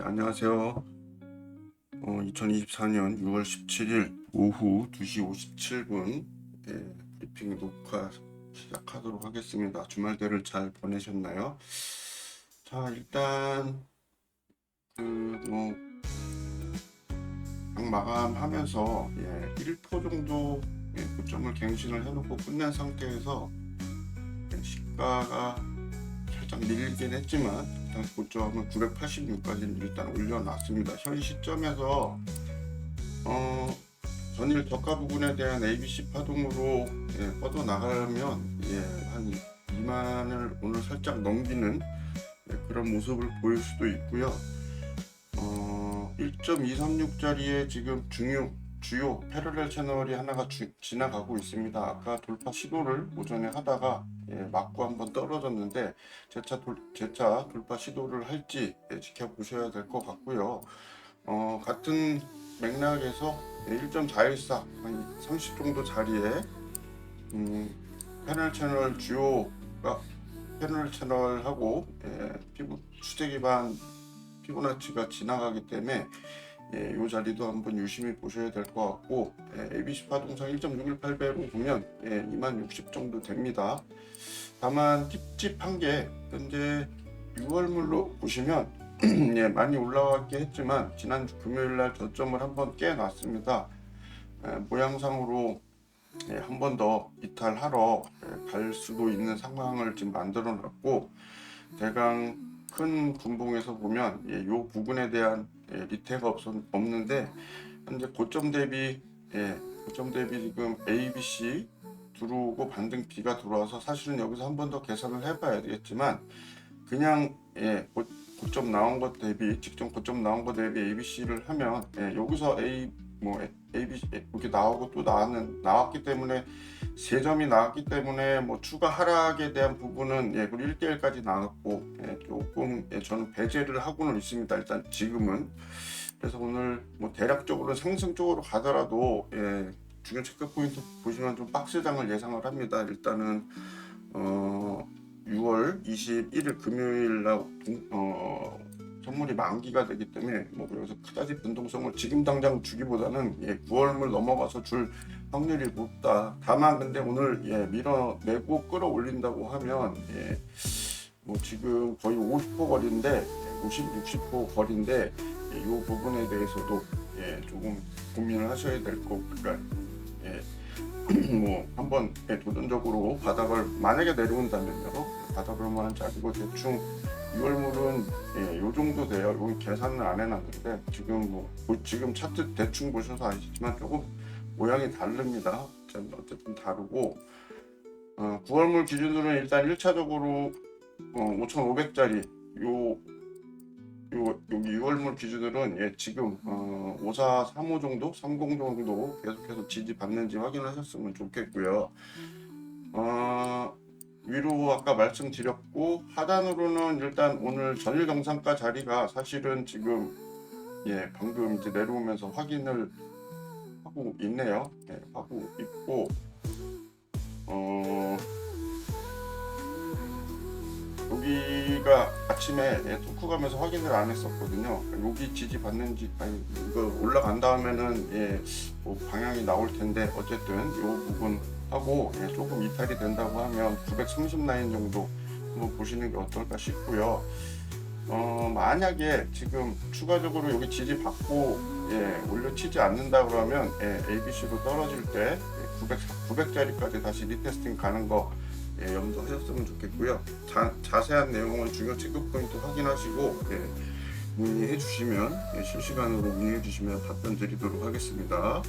네, 안녕하세요. 어, 2024년 6월 17일 오후 2시 57분 예, 브리핑 녹화 시작하도록 하겠습니다. 주말대를 잘 보내셨나요? 자, 일단 그뭐 마감하면서 예, 1포 정도 예, 고점을 갱신을 해놓고 끝낸 상태에서 예, 시가가 살짝 밀리긴 했지만 일단 고점은 986까지는 일단 올려놨습니다. 현 시점에서 어, 전일 저가 부분에 대한 ABC 파동으로 예, 뻗어 나가면 예, 한 2만을 오늘 살짝 넘기는 예, 그런 모습을 보일 수도 있고요. 어, 1.236짜리의 지금 중요 주요 패러렐 채널이 하나가 주- 지나가고 있습니다. 아까 돌파 시도를 오전에 하다가 예, 맞고 한번 떨어졌는데 재차 돌, 재차 돌파 시도를 할지 예, 지켜보셔야 될 것 같고요. 어, 같은 맥락에서 1.414, 한30 정도 자리에 음, 패널 채널 주요가 패널 채널하고 예, 피부 수제 기반 피보나치가 지나가기 때문에 예, 이 자리도 한번 유심히 보셔야 될 것 같고 예, ABC 파동상 1.618배로 보면 예, 2만 60 정도 됩니다. 다만 찝찝한 게 현재 6월물로 보시면 예, 많이 올라왔긴 했지만 지난주 금요일 날 저점을 한번 깨놨습니다. 예, 모양상으로 예, 한 번 더 이탈하러 예, 갈 수도 있는 상황을 지금 만들어 놨고 대강 큰 분봉에서 보면 예, 요 부분에 대한 예, 리테가 없, 없는데 현재 고점 대비 예, 고점 대비 지금 A, B, C 들어오고 반등 B가 들어와서 사실은 여기서 한 번 더 계산을 해봐야 되겠지만 그냥 예, 고, 고점 나온 것 대비 직전 고점 나온 것 대비 A, B, C를 하면 예, 여기서 A 뭐 A, B, 이렇게 나오고 또 나왔는 나왔기 때문에 세 점이 나왔기 때문에 뭐 추가 하락에 대한 부분은 예, 그리고 1대1까지 나왔고 예, 조금 예, 저는 배제를 하고는 있습니다. 일단 지금은 그래서 오늘 뭐 대략적으로 상승 쪽으로 가더라도 예, 중요 체크 포인트 보시면 좀 박스장을 예상을 합니다. 일단은 어 6월 21일 금요일 날 어, 선물이 만기가 되기 때문에 뭐 그래서 그다지 변동성을 지금 당장 주기보다는 예, 9월물 넘어가서 줄 확률이 높다. 다만 근데 오늘 예, 밀어내고 끌어올린다고 하면 예, 뭐 지금 거의 50% 거리인데 50, 60% 거리인데 예, 이 부분에 대해서도 예, 조금 고민을 하셔야 될것 그러니까 예, 뭐 한번 예, 도전적으로 바닥을 만약에 내려온다면요 바닥을만 자리고 대충 6월물은 예, 요 정도 돼요. 여기 계산을 안 해놨는데 지금 뭐 보- 지금 차트 대충 보셔서 아시지만 조금 모양이 다릅니다. 어쨌든 다르고 어, 9월물 기준으로는 일단 1차적으로 어, 5,500짜리 요, 요 여기 6월물 기준으로는 예, 지금 어, 5435 정도, 30 정도 계속해서 지지 받는지 확인하셨으면 좋겠고요. 아까 말씀드렸고 하단으로는 일단 오늘 전일 정상가 자리가 사실은 지금 예 방금 이제 내려오면서 확인을 하고 있네요. 예, 하고 있고 어 여기가 아침에 예, 토크 가면서 확인을 안 했었거든요. 여기 지지 받는지 아니 이거 올라간 다음에는 예, 뭐 방향이 나올 텐데 어쨌든 이 부분 하고 예, 조금 이탈이 된다고 하면 930 라인 정도 한번 보시는 게 어떨까 싶고요. 어, 만약에 지금 추가적으로 여기 지지 받고 예, 올려치지 않는다 그러면 예, ABC로 떨어질 때 900, 900짜리까지 다시 리테스팅 가는 거 예, 염두하셨으면 좋겠고요. 자, 자세한 내용은 중요 체크 포인트 확인하시고 예, 문의해 주시면 예, 실시간으로 문의해 주시면 답변 드리도록 하겠습니다.